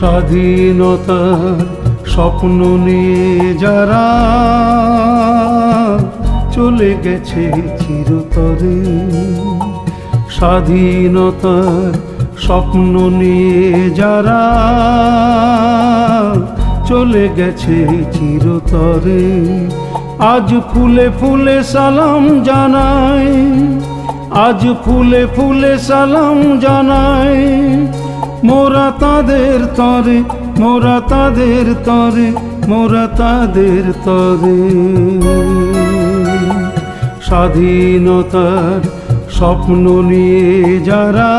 স্বাধীনতার স্বপ্ন নিয়ে যারা চলে গেছে চিরতরে, স্বাধীনতার স্বপ্ন নিয়ে যারা চলে গেছে চিরতরে, আজ ফুলে ফুলে সালাম জানায়, আজ ফুলে ফুলে সালাম জানাই মোরা তাদের তরে, মোরা তাদের তরে, মোরা তাদের তরে। স্বাধীনতার স্বপ্ন নিয়ে যারা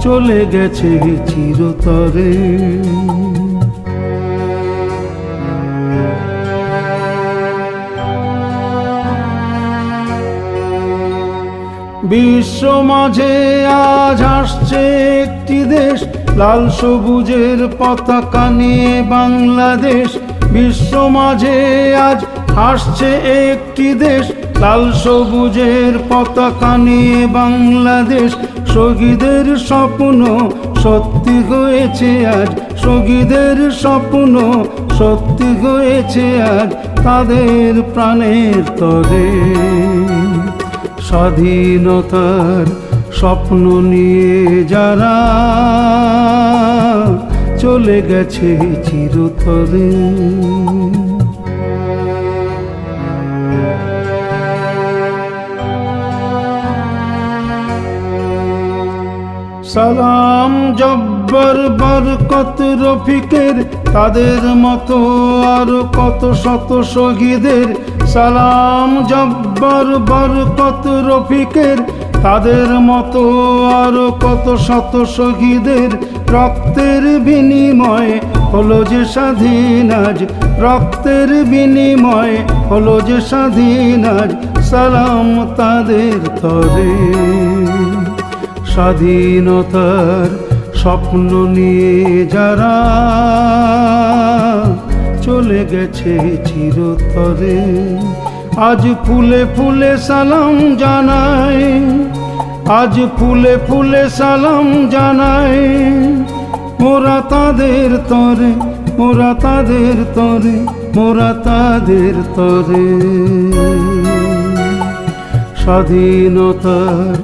চলে গেছে চিরতরে। বিশ্ব মাঝে আজ আসছে একটি দেশ। লাল সবুজের পতাকা নিয়ে বাংলাদেশ। বিশ্ব মাঝে আজ আসছে একটি দেশ। লাল সবুজের পতাকা নিয়ে বাংলাদেশ। শহীদের স্বপ্ন সত্যি হয়েছে আজ। শহীদের স্বপ্ন সত্যি হয়েছে আজ। তাদের প্রাণের তরে। স্বাধীনতার স্বপ্ন নিয়ে যারা চলে গেছে চিরতরে। সালাম জব্বর বরকত রফিকের, তাদের মতো আর কত শত শহীদের সালাম জব্বর বরকত রফিকের, তাদের মতো আর কত শত শহীদের রক্তের বিনিময়ে হলো যে স্বাধীন আজ, রক্তের বিনিময়ে হলো যে স্বাধীন আজ, সালাম তাদের তরে। স্বাধীনতার স্বপ্ন নিয়ে যারা গেছে চিরতরে। আজ ফুলে ফুলে সালাম জানাই। আজ ফুলে ফুলে সালাম জানাই। মোরা তাদের তরে, মোরা তাদের তরে, মোরা তাদের তরে। স্বাধীনতার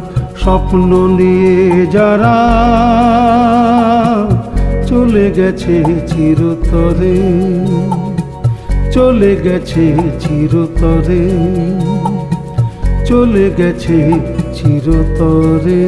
স্বপ্ন নিয়ে যারা চলে গেছে চিরতরে চলে গেছে চিরতরে চলে গেছে চিরতরে।